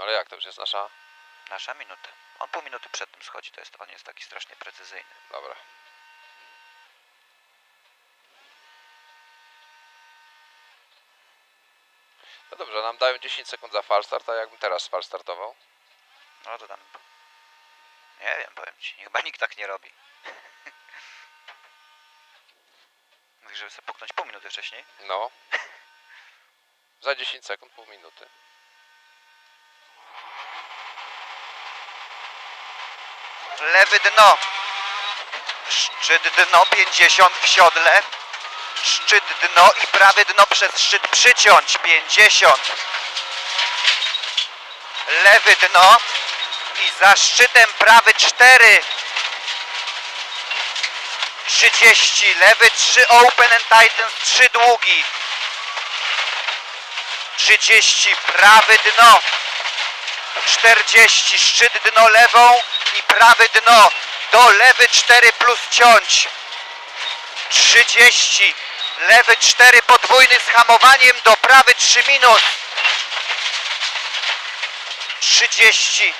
Ale jak to już jest nasza? Nasza minuta. On pół minuty przed tym schodzi, to jest, on jest taki strasznie precyzyjny. Dobra. No dobrze, nam dają 10 sekund za falstart, a jakbym teraz fal startował? No to tam... Nie wiem, powiem ci. Chyba nikt tak nie robi. Mówisz, żeby sobie puknąć pół minuty wcześniej? No. Za 10 sekund, pół minuty. Lewy dno. Szczyt dno 50 w siodle. Szczyt dno i prawy dno przez szczyt przyciąć 50. Lewy dno i za szczytem prawy 4. 30. Lewy 3 open and tightens 3 długi. 30. Prawy dno. 40, szczyt dno lewą prawy dno, do lewy 4 plus ciąć. 30, lewy 4 podwójny z hamowaniem, do prawy 3 minus. 30,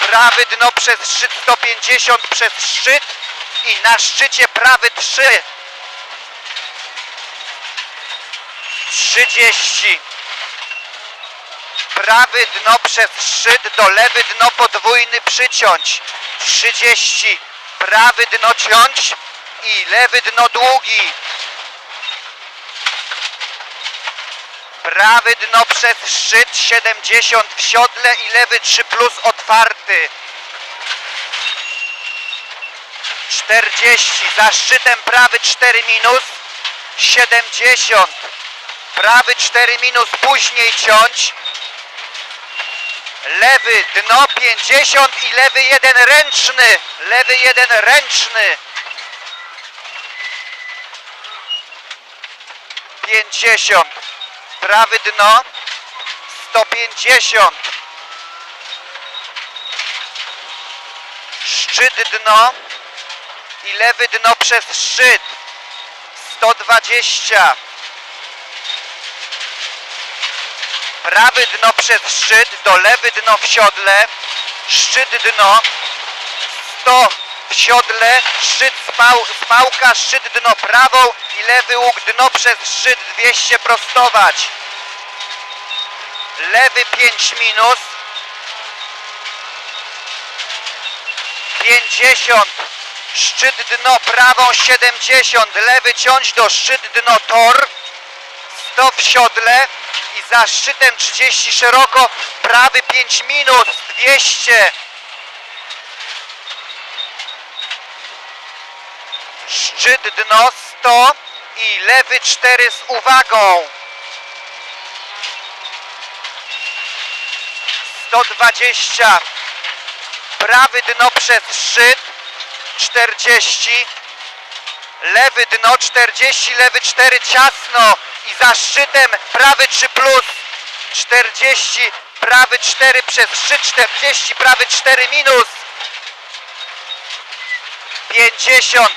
prawy dno przez szczyt 150 przez szczyt i na szczycie prawy 3. 30, prawy dno przez szczyt do lewy dno podwójny przyciąć. 30 prawy dno ciąć i lewy dno długi. Prawy dno przez szczyt 70 w siodle i lewy 3 plus otwarty. 40 za szczytem prawy 4 minus 70 prawy 4 minus później ciąć Lewy dno 50 i lewy jeden ręczny. Lewy jeden ręczny. 50. Prawy dno 150. Szczyt dno i lewy dno przez szczyt 120. prawy dno przez szczyt, do lewy dno w siodle, szczyt dno, 100 w siodle, szczyt spał, spałka, szczyt dno prawą i lewy łuk dno przez szczyt 200 prostować. Lewy 5 minus, 50, szczyt dno prawą 70, lewy ciąć do szczyt dno tor, 100 w siodle za szczytem 30 szeroko, prawy 5 minus 200. Szczyt dno 100 i lewy 4 z uwagą. 120. Prawy dno przez szczyt 40 lewy dno 40, lewy 4 ciasno i za szczytem prawy 3 plus 40, prawy 4 przez szczyt 40, prawy 4 minus. 50,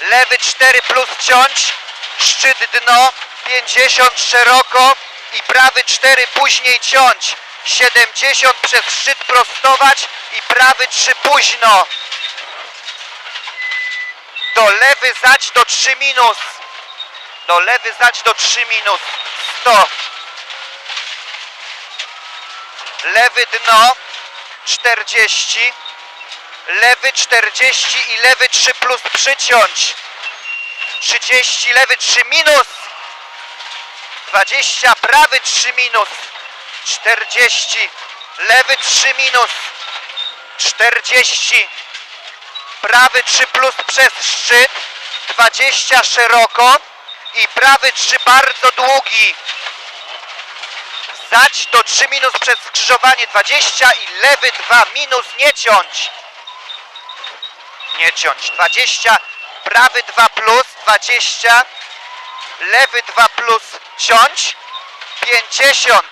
lewy 4 plus ciąć, szczyt dno 50 szeroko i prawy 4 później ciąć, 70 przez szczyt prostować i prawy 3 późno. Do lewy zać do 3 minus. Do lewy zać do 3 minus. 100. Lewy dno 40. Lewy 40 i lewy 3 plus przyciąć. 30, lewy 3 minus. 20, prawy 3 minus. 40, lewy 3 minus. 40, prawy 3 plus przez szczyt, 20 szeroko i prawy 3 bardzo długi. Zać do 3 minus przez skrzyżowanie 20 i lewy 2 minus nie ciąć. Nie ciąć 20, prawy 2 plus 20, lewy 2 plus ciąć 50.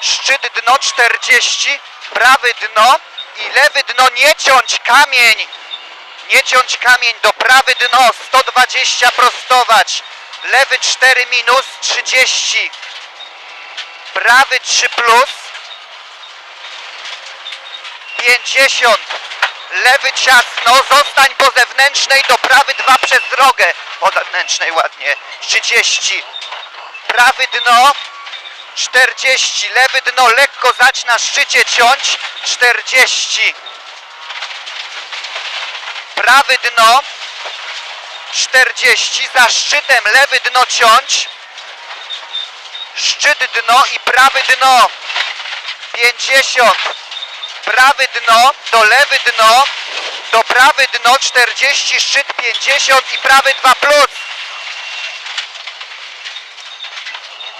Szczyt dno 40, prawy dno i lewy dno nie ciąć kamień. Nie ciąć kamień do prawy dno 120 prostować. Lewy 4 minus 30. Prawy 3 plus 50. Lewy ciasno, zostań po zewnętrznej, do prawy 2 przez drogę. Po zewnętrznej ładnie. 30. Prawy dno. 40. Lewy dno lekko zać na szczycie ciąć. 40. Prawy dno. 40. Za szczytem lewy dno ciąć. Szczyt dno i prawy dno. 50. Prawy dno, do lewy dno, do prawy dno 40, szczyt 50 i prawy 2 plus.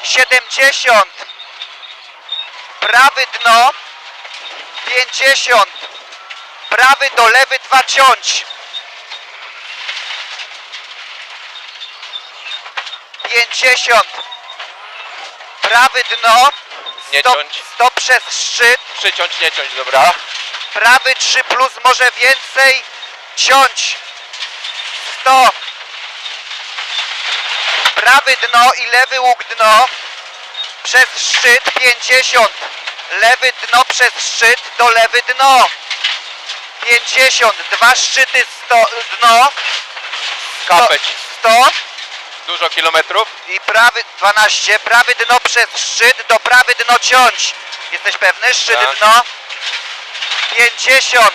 70. Prawy dno 50. Prawy do lewy 2 ciąć. 50. Prawy dno. Nie Stop, ciąć. stop przez szczyt. Przyciąć, nie ciąć, dobra. Prawy 3 plus, może więcej. Ciąć. 100. Prawy dno i lewy łuk dno. Przez szczyt 50. Lewy dno przez szczyt do lewy dno. 50. Dwa szczyty 100, dno. Kapeć. 100. Dużo kilometrów. I prawy 12, prawy dno przez szczyt, do prawy dno ciąć. Jesteś pewny? Szczyt Tak. dno. 50.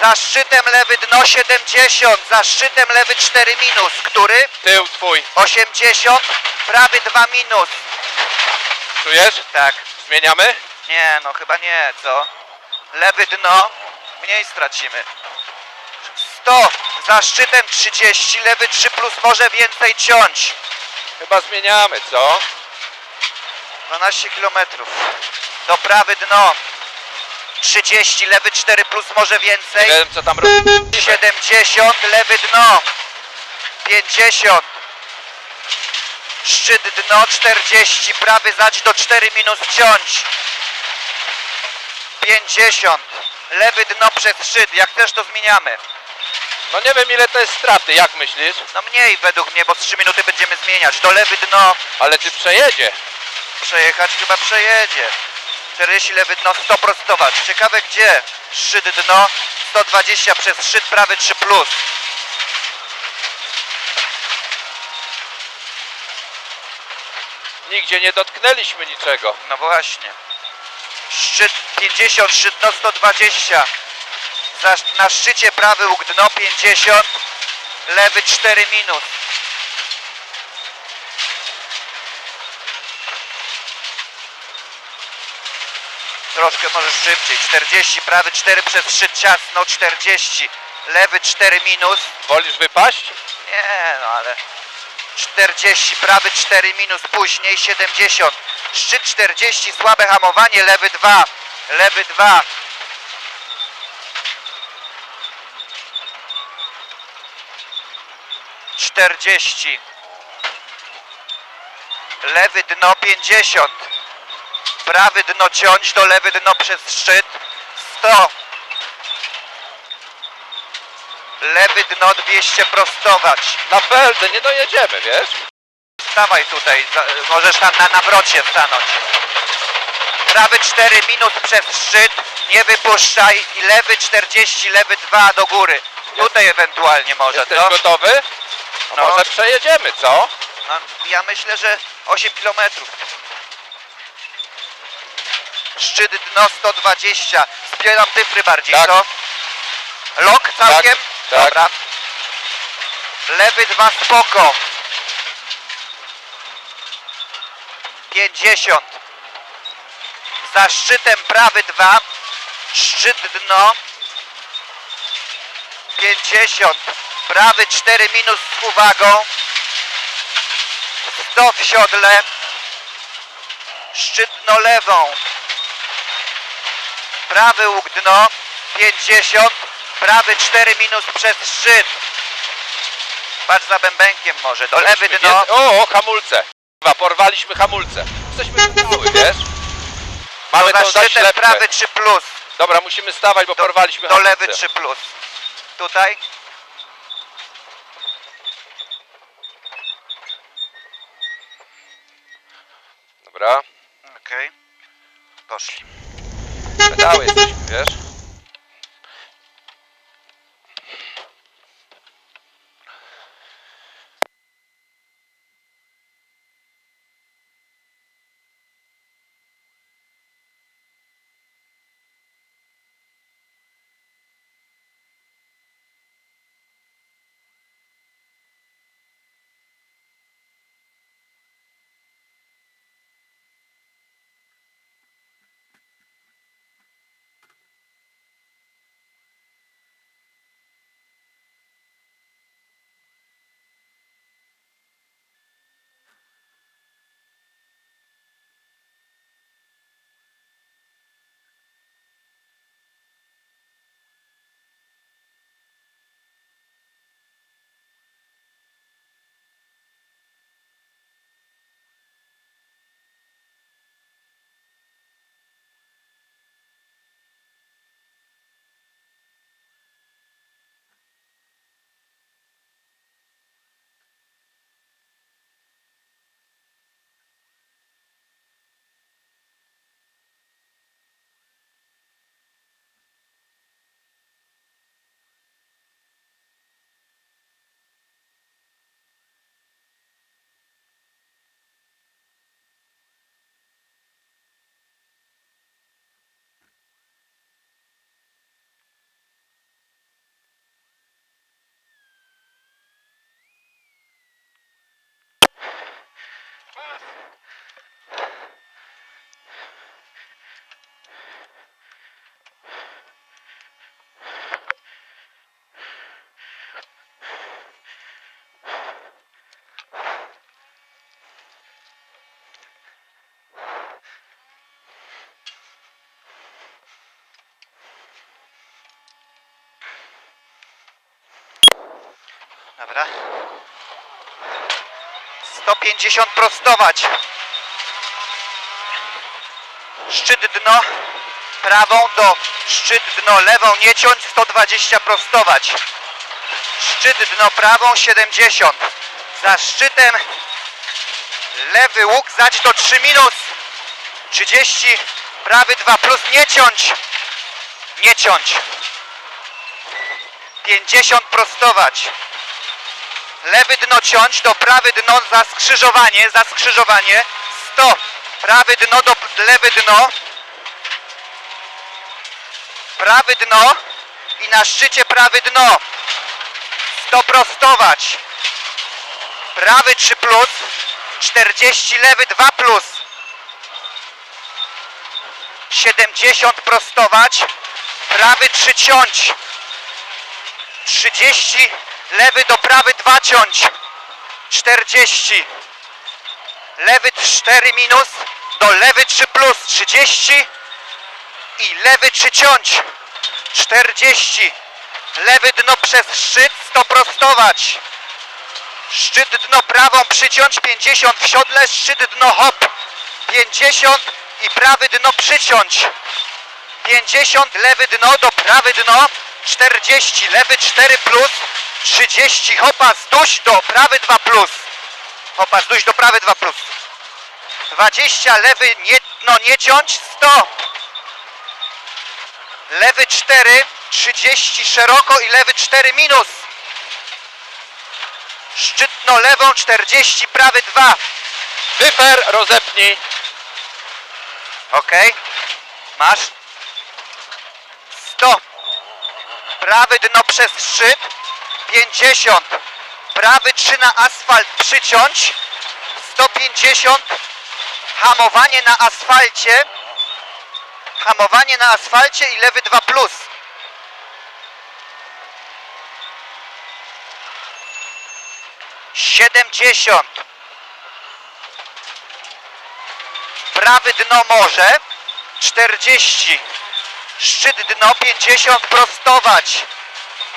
Za szczytem lewy dno 70, za szczytem lewy 4 minus. Który? Tył twój. 80, prawy 2 minus. Czujesz? Tak. Zmieniamy? Nie, no chyba nie, co? Lewy dno, mniej stracimy. 100, za szczytem 30, lewy 3 plus, może więcej ciąć. Chyba zmieniamy, co? 12 km. Do prawy dno. 30, lewy 4 plus może Nie więcej. wiem, co tam robi. 70, lewy dno. 50. Szczyt dno 40, prawy zać do 4 minus ciąć. 50. Lewy dno przez szczyt, jak też to zmieniamy. No nie wiem, ile to jest straty, jak myślisz? No mniej według mnie, bo z 3 minuty będziemy zmieniać. Do lewy dno Ale czy przejedzie? Przejechać chyba przejedzie. 40 lewy dno 100 prostować. Ciekawe gdzie? Szczyt dno 120 przez szczyt prawy 3 plus. Nigdzie nie dotknęliśmy niczego. No właśnie. Szczyt 50, szczyt dno 120. Na szczycie prawy łuk dno 50. Lewy 4 minus. Troszkę możesz szybciej. 40, prawy 4 przez szczyt ciasno 40. Lewy 4 minus. Wolisz wypaść? Nie, no ale 40, prawy 4 minus, później 70. Szczyt 40, słabe hamowanie, lewy 2. Lewy 2. Czterdzieści. Lewy dno pięćdziesiąt. Prawy dno ciąć do lewy dno przez szczyt. Sto. Lewy dno 200 prostować. Na peldę nie dojedziemy, wiesz? Stawaj tutaj, za- możesz tam na nawrocie stanąć. Prawy 4 minus przez szczyt, nie wypuszczaj i lewy 40, lewy 2 do góry. Tutaj ewentualnie może, Jesteś co? gotowy? No, No. może przejedziemy, co? No, ja myślę, że 8 km. Szczyt dno 120. Zbieram tyfry bardziej, Tak. co? Lok całkiem? tak. Dobra. Lewy 2 spoko. 50. Za szczytem prawy 2. Szczyt dno. 50. Prawy 4 minus z uwagą. 100 w siodle. Szczyt dno lewą. Prawy łuk dno. 50. Prawy 4 minus przez szczyt. Patrz za bębenkiem może. Do lewy dno. O, o, hamulce. Porwaliśmy hamulce. Jesteśmy cały, wiesz? Mamy to za szczytem prawy 3 plus. Dobra, musimy stawać, bo Do, porwaliśmy do hamulce. lewy 3 plus. Tutaj. Dobra. Okej. Poszli. Pedał Cały jesteśmy, wiesz? Dobra. 150 prostować. Szczyt dno prawą do szczyt dno lewą nie ciąć 120 prostować. Szczyt dno prawą 70. Za szczytem lewy łuk zać do 3 minus. 30 prawy 2 plus nie ciąć. Nie ciąć. 50 prostować. Lewy dno ciąć do prawy dno za skrzyżowanie, za skrzyżowanie. 100. Prawy dno do lewy dno. Prawy dno i na szczycie prawy dno. 100 prostować. Prawy 3 plus. 40 lewy 2 plus. 70 prostować. Prawy 3 ciąć. 30 lewy do prawy 2 ciąć. 40 lewy 4 minus. Do lewy 3 plus. 30 i lewy 3 ciąć. 40 lewy dno przez szczyt 100 prostować szczyt dno prawą przyciąć 50 w siodle szczyt dno hop. 50 i prawy dno przyciąć. 50 lewy dno do prawy dno 40 lewy 4 plus 30 hopa zduś do prawy 2 plus. Hopa zduś do prawy 2 plus. 20 lewy nie, dno nie ciąć 100 lewy 4 30 szeroko i lewy 4 minus. Szczytno lewą 40 prawy 2 Dyfer rozepnij. ok masz 100 prawy dno przez szczyt 50 prawy 3 na asfalt przyciąć 150 hamowanie na asfalcie hamowanie na asfalcie i lewy 2 plus Siedemdziesiąt. Prawy dno morze. Czterdzieści. Szczyt dno 50 prostować.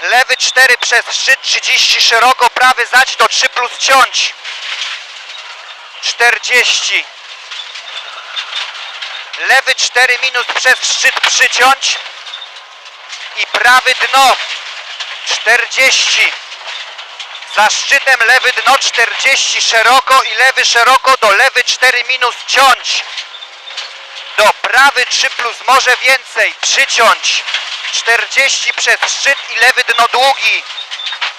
Lewy 4 przez szczyt 30 szeroko, prawy zać do 3 plus ciąć. 40. Lewy 4 minus przez szczyt przyciąć. I prawy dno 40. Za szczytem lewy dno 40 szeroko i lewy szeroko do lewy 4 minus ciąć. Do prawy 3 plus może więcej, przyciąć. 40 przez szczyt i lewy dno długi.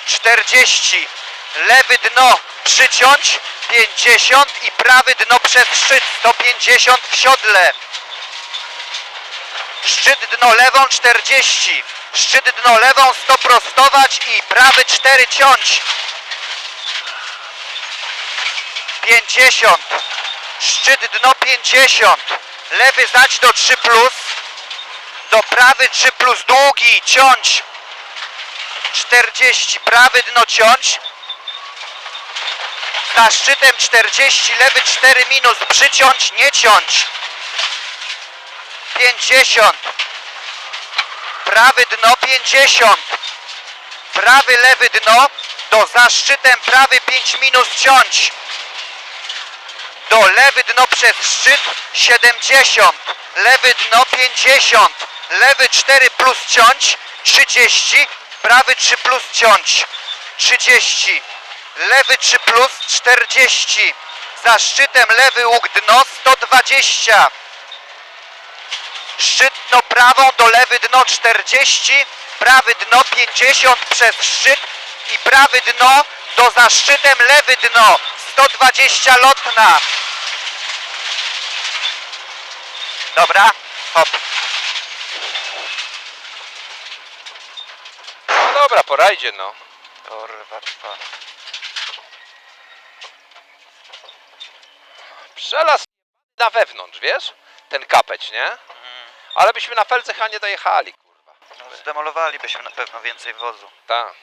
40 lewy dno przyciąć. 50 i prawy dno przez szczyt. 150 w siodle. Szczyt dno lewą 40 szczyt dno lewą 100 prostować i prawy 4 ciąć. 50 szczyt dno 50 lewy zać do 3 plus. Do prawy 3 plus długi ciąć. 40 prawy dno ciąć. Za szczytem 40 lewy 4 minus przyciąć nie ciąć. 50 prawy dno 50 prawy lewy dno. Do za szczytem prawy 5 minus ciąć do lewy dno przez szczyt 70 lewy dno 50 lewy 4 plus ciąć 30 prawy 3 plus ciąć 30 lewy 3 plus 40 za szczytem lewy łuk dno 120 szczyt dno prawą do lewy dno 40 prawy dno 50 przez szczyt i prawy dno do za szczytem lewy dno 120 lotna dobra hop No dobra, po rajdzie, no. Kurwa, trwa. Przelaz na wewnątrz, wiesz? Ten kapeć, nie? Ale byśmy na felce chyba nie dojechali, kurwa. No, zdemolowalibyśmy na pewno więcej wozu. Tak.